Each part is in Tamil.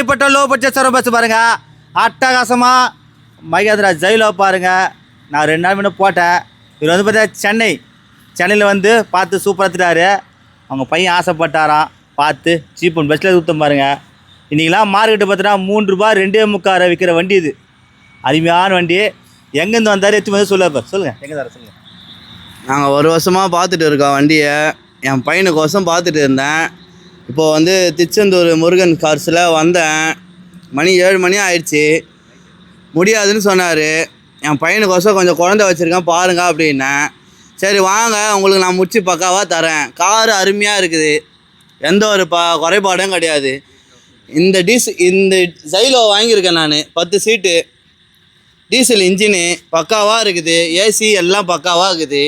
தனிப்பட்ட லோ பட்ஜெட் சர்வ பஸ் பாருங்கள் அட்டகாசமாக மகேந்திரா ஜெயிலோ பாருங்கள் நான் ரெண்டு நாள் முன்னே போட்டேன். இவர் வந்து பார்த்தா சென்னை. சென்னையில் வந்து பார்த்து சூப்பராக எடுத்துட்டாரு. அவங்க பையன் ஆசைப்பட்டாராம். பார்த்து சீப் அண்ட் பஸ்ஸில் சுத்தம் பாருங்கள் இன்றைக்கெலாம் மார்க்கெட்டு பார்த்தீங்கன்னா மூன்று ரூபாய் ரெண்டே முக்கால் விற்கிற வண்டி இது. அருமையான வண்டி. எங்கேருந்து வந்தார்? எத்தி வந்து சொல்லுவார் சொல்லுங்கள் எங்கே தர சொல்லுங்கள் நாங்கள் ஒரு வருஷமாக பார்த்துட்டு இருக்கோம் வண்டியை. என் பையனுக்கோசம் பார்த்துட்டு இருந்தேன். இப்போது வந்து திருச்செந்தூர் முருகன் கார்ஸில் வந்தேன். மணி ஏழு மணி ஆயிடுச்சு. முடியாதுன்னு சொன்னார். என் பையனுக்கோசம் கொஞ்சம் குழந்தை வச்சுருக்கேன் பாருங்க அப்படின்னேன். சரி வாங்க உங்களுக்கு நான் முடிச்சு பக்காவாக தரேன். கார் அருமையாக இருக்குது. எந்த ஒரு ப குறைபாடும் கிடையாது. இந்த டீஸ் இந்த ஜைலோ வாங்கியிருக்கேன் நான் பத்து சீட்டு. டீசல் இன்ஜினு பக்காவாக இருக்குது. ஏசி எல்லாம் பக்காவாக இருக்குது.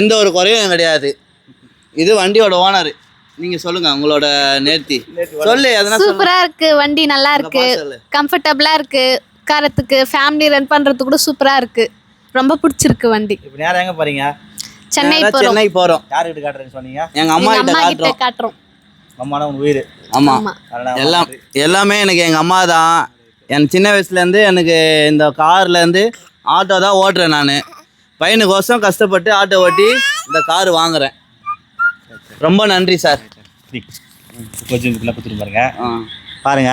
எந்த ஒரு குறையும் கிடையாது. இது வண்டியோட ஓனர். நீங்கள் சொல்லுங்கள் உங்களோட நேர்த்தி. சொல்லு எதனா சொல்லு. சூப்பரா இருக்கு வண்டி நல்லா இருக்கு. கம்ஃபர்டபுளா இருக்கு. உட்காரத்துக்கு ஃபேமிலி ரன் பண்றதுக்கு கூட சூப்பரா இருக்கு. ரொம்ப பிடிச்சிருக்கு வண்டி. இப்போ நேரம் எங்கே போகிறீங்க சென்னை நேரா போறோம். சென்னை போகிறோம் யார்கிட்ட காட்டுறேன்னு சொன்னீங்க? எங்கள் அம்மா எங்க கிட்ட அம்மா கிட்ட காட்டுறோம். காட்டுறோம் அம்மானா உன் உயிர். ஆமாம் ஆமா. அதனால எல்லாம் எல்லாமே எனக்கு எங்கள் அம்மா தான். என் சின்ன வயசுலேருந்து எனக்கு இந்த கார்லேருந்து ஆட்டோ தான் ஓட்டுறேன் நான். பையனுக்கோசம் கஷ்டப்பட்டு ஆட்டோ ஓட்டி இந்த கார் வாங்குறேன். ரொம்ப நன்றி சார். கொஞ்சம் இதுக்குள்ள கொடுத்துட்டு பாருங்க. ஆ. பாருங்க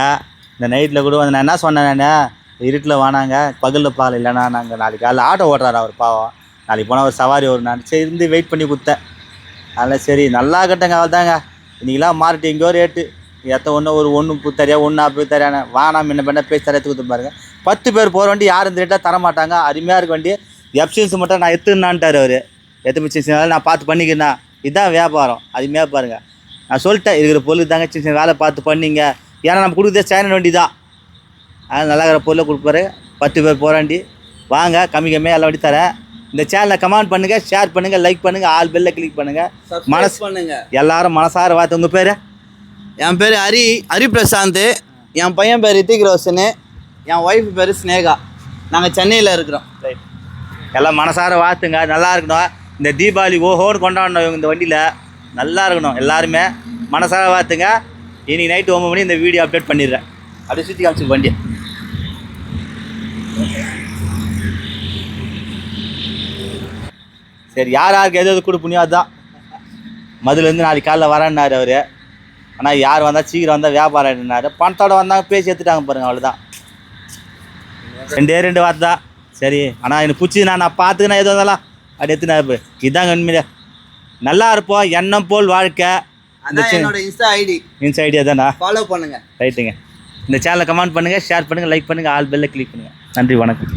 இந்த நைட்டில் கூட வந்து நான் என்ன சொன்னேன் நான்? இருட்டில் வானாங்க பகலில் பால் இல்லைன்னா நாங்கள் நாளைக்கு காலைல ஆட்டோ ஓட்டுறாரு அவர் பாவம். நாளைக்கு போனால் ஒரு சவாரி ஒரு நான் சரி இருந்து வெயிட் பண்ணி கொடுத்தேன் அதனால் சரி நல்லா கட்டங்க அவள் தாங்க இன்றைக்கெலாம் மார்க்கெட் எங்கேயோ ரேட்டு எத்த ஒன்று ஒரு ஒன்று புத்தரியா ஒன்று அப்படி தரியான வானா முன்ன பண்ண பேசி தரத்து கொடுத்து பாருங்க. பத்து பேர் போகிற வண்டி யாரும் இந்த ரேட்டாக தர மாட்டாங்க அருமையாக இருக்க வண்டி. எப்சின்ஸ் மட்டும் நான் எத்துனான்ட்டார் அவர். எத்து மிச்சினால நான் பார்த்து பண்ணிக்கிறேன்னா இதுதான் வியாபாரம். அருமையாக பாருங்கள் நான் சொல்லிட்டேன் இருக்கிற பொருள் தாங்க சின்ன சின்ன வேலை பார்த்து பண்ணிங்க. ஏன்னா நம்ம கொடுக்குறதே சேனல் வண்டி தான் அதனால் நல்லா இருக்கிற பொருளை கொடுப்பாரு. பத்து பேர் போகிறாண்டி வாங்க கம்மி கம்மியாக எல்லா வண்டி தரேன். இந்த சேனலை கமெண்ட் பண்ணுங்கள் ஷேர் பண்ணுங்கள் லைக் பண்ணுங்கள் ஆல் பெல்ல கிளிக் பண்ணுங்கள் மனசு மனசு பண்ணுங்க. எல்லாரும் மனசார வார்த்தை. உங்கள் பேர்? என் பேர் ஹரி ஹரி பிரசாந்த். என் பையன் பேர் ரித்திக் ரோஷனு. என் ஒய்ஃப் பேர் ஸ்னேகா. நாங்கள் சென்னையில் இருக்கிறோம். எல்லாம் மனசார வாழ்த்துங்க நல்லா இருக்கணும். இந்த தீபாவளி ஓஹோன்னு கொண்டாடணும் இந்த வண்டியில் நல்லா இருக்கணும் எல்லாருமே. மனசாக பார்த்துங்க. இன்றைக்கி நைட்டு ஒம்பது மணி இந்த வீடியோ அப்டேட் பண்ணிடுறேன். அப்படியே சுற்றி காமிச்சு வண்டி சரி யார் யாருக்கு எது எது கொடுப்பணியோ அதுதான். மதுலேருந்து நாளைக்கு காலைல வரேன்னாரு அவர். ஆனால் யார் வந்தால் சீக்கிரம் வந்தால் வியாபாரம் ஆகிடுனாரு பணத்தோட வந்தாங்க பேசி எடுத்துட்டாங்க பாருங்கள் அவ்வளோதான் ரெண்டே ரெண்டு வார்த்தை தான். சரி ஆனால் எனக்கு பிடிச்சி நான் நான் பார்த்துக்கினா எது வந்தாலும். அப்படி எடுத்துனா இப்போ இதாங்க உண்மையிலே நல்லா இருப்போம் எண்ணம் போல் வாழ்க்கை. அதான் என்னோட இன்ஸ்டா ஐடி இன்ஸ் ஐடியா தானா ஃபாலோ பண்ணுங்கள் ரைட்டுங்க இந்த சேனலை கமெண்ட் பண்ணுங்கள் ஷேர் பண்ணுங்கள் லைக் பண்ணுங்கள் ஆல் பெல்ல கிளிக் பண்ணுங்கள் நன்றி வணக்கம்.